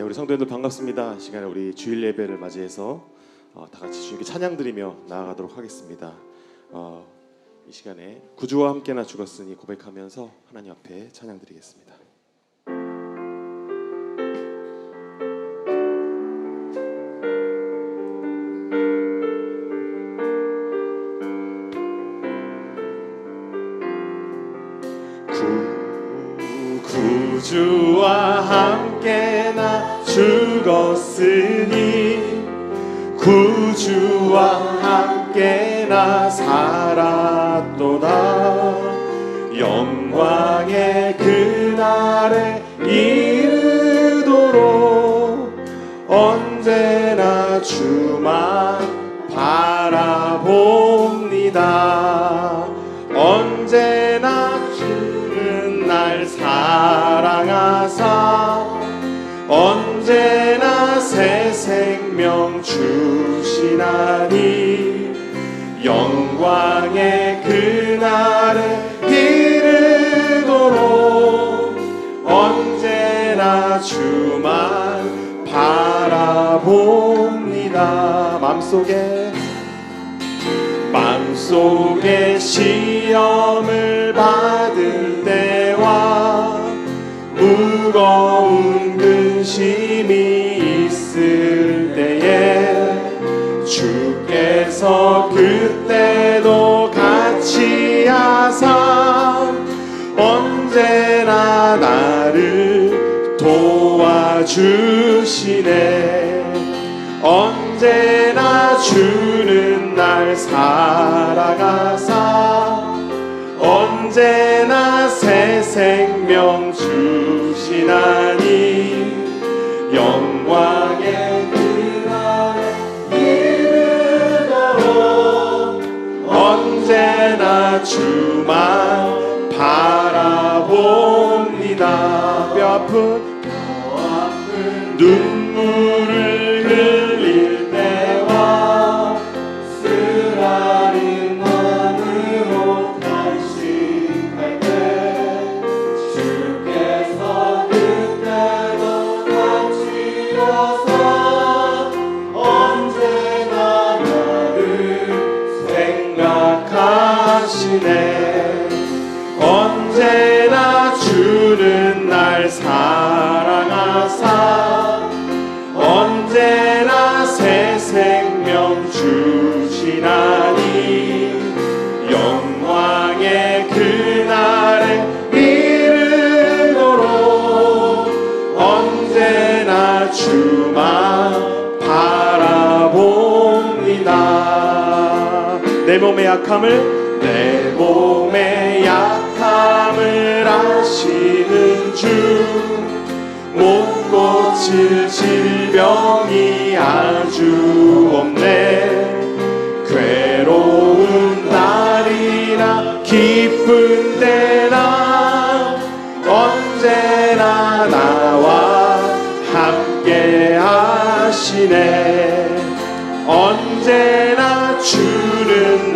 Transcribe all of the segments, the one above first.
네, 우리 성도님들 반갑습니다. 이 시간에 우리 주일 예배를 맞이해서 어, 다 같이 주님께 찬양 드리며 나아가도록 하겠습니다. 어, 이 시간에 구주와 함께나 죽었으니 고백하면서 하나님 앞에 찬양 드리겠습니다. 구, 구주와 함께 나 죽었으니 구주와 함께 나 살았도다. 영광의 그날에 이르도록 언제나 주만 바라봅니다 속에 맘속에 시험을 받을 때와 무거운 근심이 있을 때에 주께서 그때도 같이 하사 언제나 나를 도와주시네. 언제나 주는 날 살아가사. 언제나 새 생명 주시나니 영광의 그날에 이르도록 언제나 주만 바라봅니다. 뼈 아픈 눈물을 약함을 내 몸의 약함을 아시는 주 못 고칠 질병이 아주 없네. 괴로운 날이나 기쁜 때나 언제나 나와 함께 하시네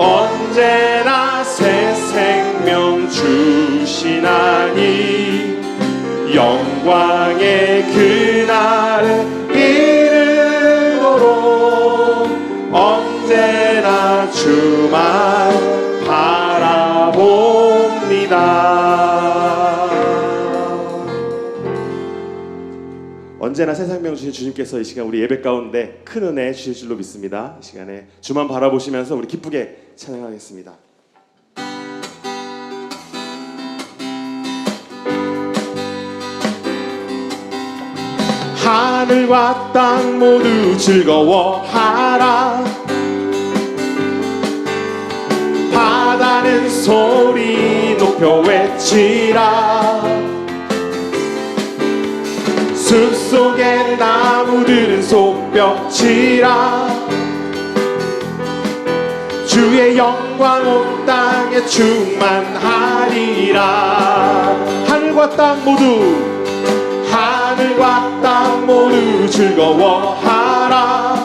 언제나 새 생명 주시나니 영광의 그날에 이르도록 언제나 주만 바라봅니다. 언제나 새 생명 주신 주님께서 이 시간 우리 예배 가운데 큰 은혜 주실 줄로 믿습니다. 이 시간에 주만 바라보시면서 우리 기쁘게 찬양하겠습니다. 하늘과 땅 모두 즐거워하라. 바다는 소리 높여 외치라. 속에 나무들은 속벽치라 주의 영광 온 땅에 충만하리라. 하늘과 땅 모두 하늘과 땅 모두 즐거워하라.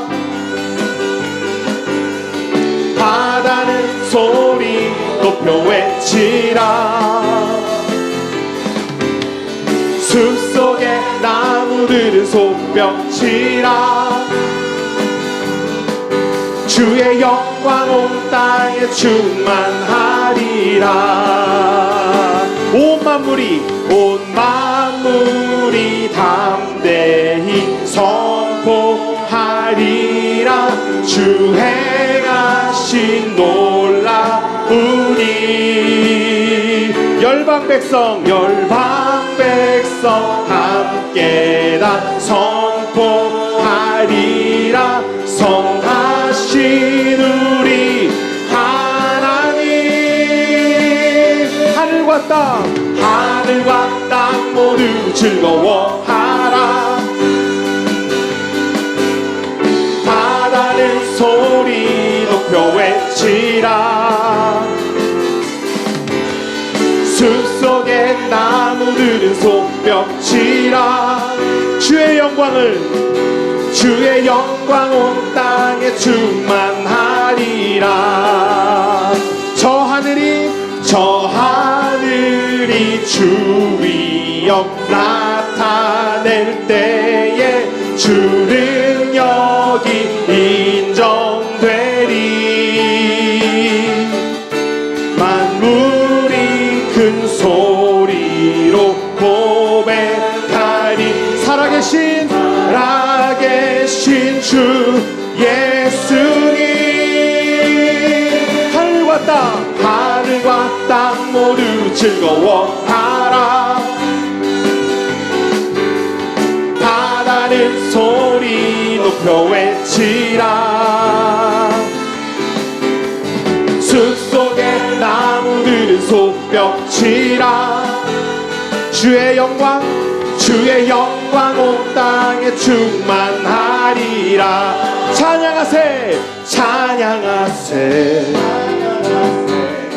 바다는 소리 높여 외치라. 숲속에 나무들은 속병치라 주의 영광 온 땅에 충만하리라. 온 만물이 온 만물이 담대히 선포하리라. 주 행하신 놀라우니 열방 백성 열방 백성 함께 다 선포하리라 하늘과 땅 하늘과 땅 모두 즐거워하라. 바다는 소리 높여 외치라. 숲속에 나무들은 속벽치라. 주의 영광을 주의 영광 온 땅에 충만하리라. 저 하늘이 저 하늘이 주위역 나타낼 때에 주 능력이 인정되리. 만물이 큰 소리로 고백하리. 살아계신 살아계신 주 예수님. 하늘과 땅 하늘과 땅 모두 즐거워하라. 바다는 소리 높여 외치라. 숲속에 나무들은 속벽치라. 주의 영광 주의 영광 온 땅에 충만하리라. 찬양하세. 찬양하세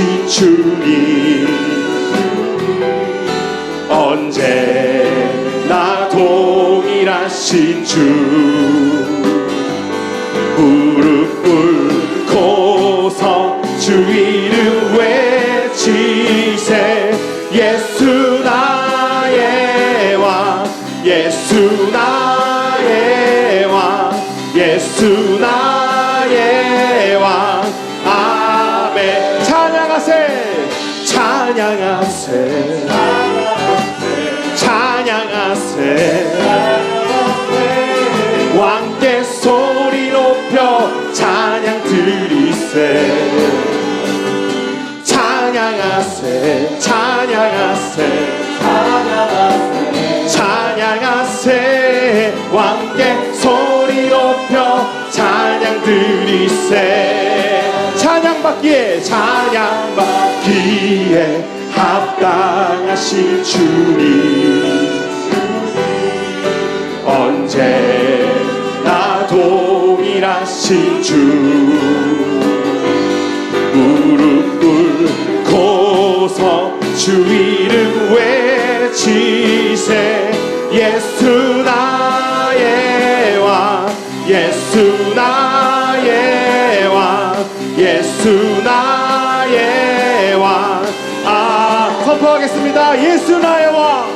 합당하신 주님 언제나 동일하신 주무 왕께 소리 높여 찬양 드리세. 찬양하세 찬양하세. 찬양하세. 왕께 소리 높여 찬양 드리세. 찬양 받기에 찬양 받기에 합당하신 주님 예수 나의 왕. 아, 선포하겠습니다. 예수 나의 왕.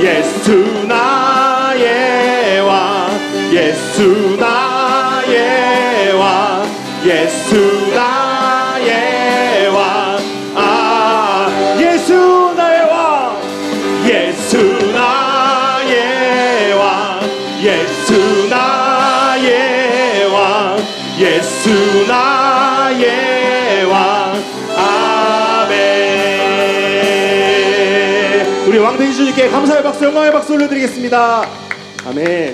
예수 나의 왕. 예수 나의 왕. 예수 나의 왕. 아, 예수 나의 왕. 예수 나의 왕. 예수 나의 왕. 예수 나의 왕. 예수 나의 되신 주님께 감사의 박수, 영광의 박수 올려드리겠습니다. 아멘.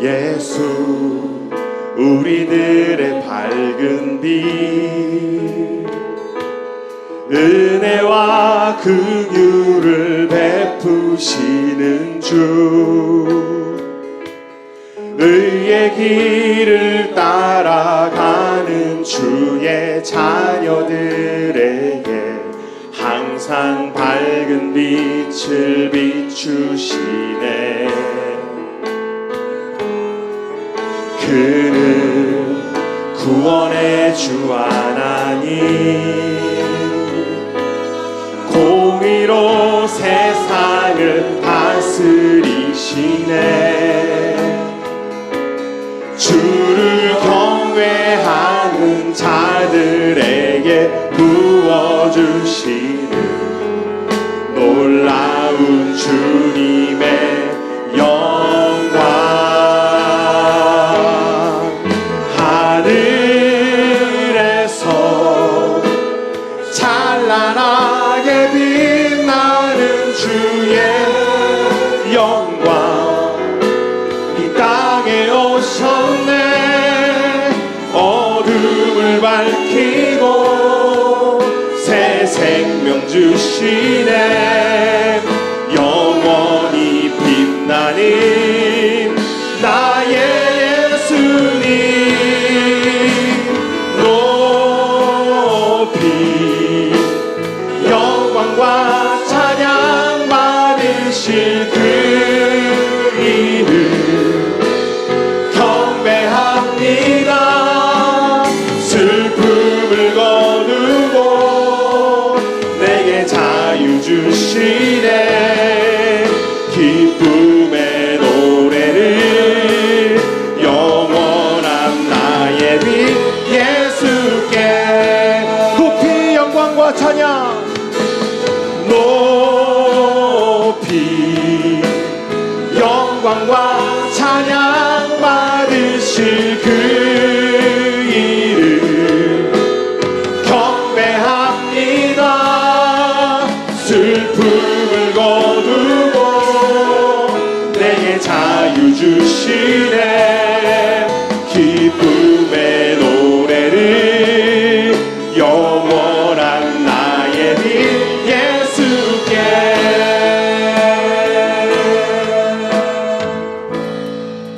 예수 우리들의 밝은 빛 은혜와 긍휼을 베푸시는 주. 의의 길을 따라가는 주의 자녀들에게 항상 밝은 빛을 비추시네 주 하나님. 공의로 세상을 다스리시네. 주를 경외하는 자들에게 부어주시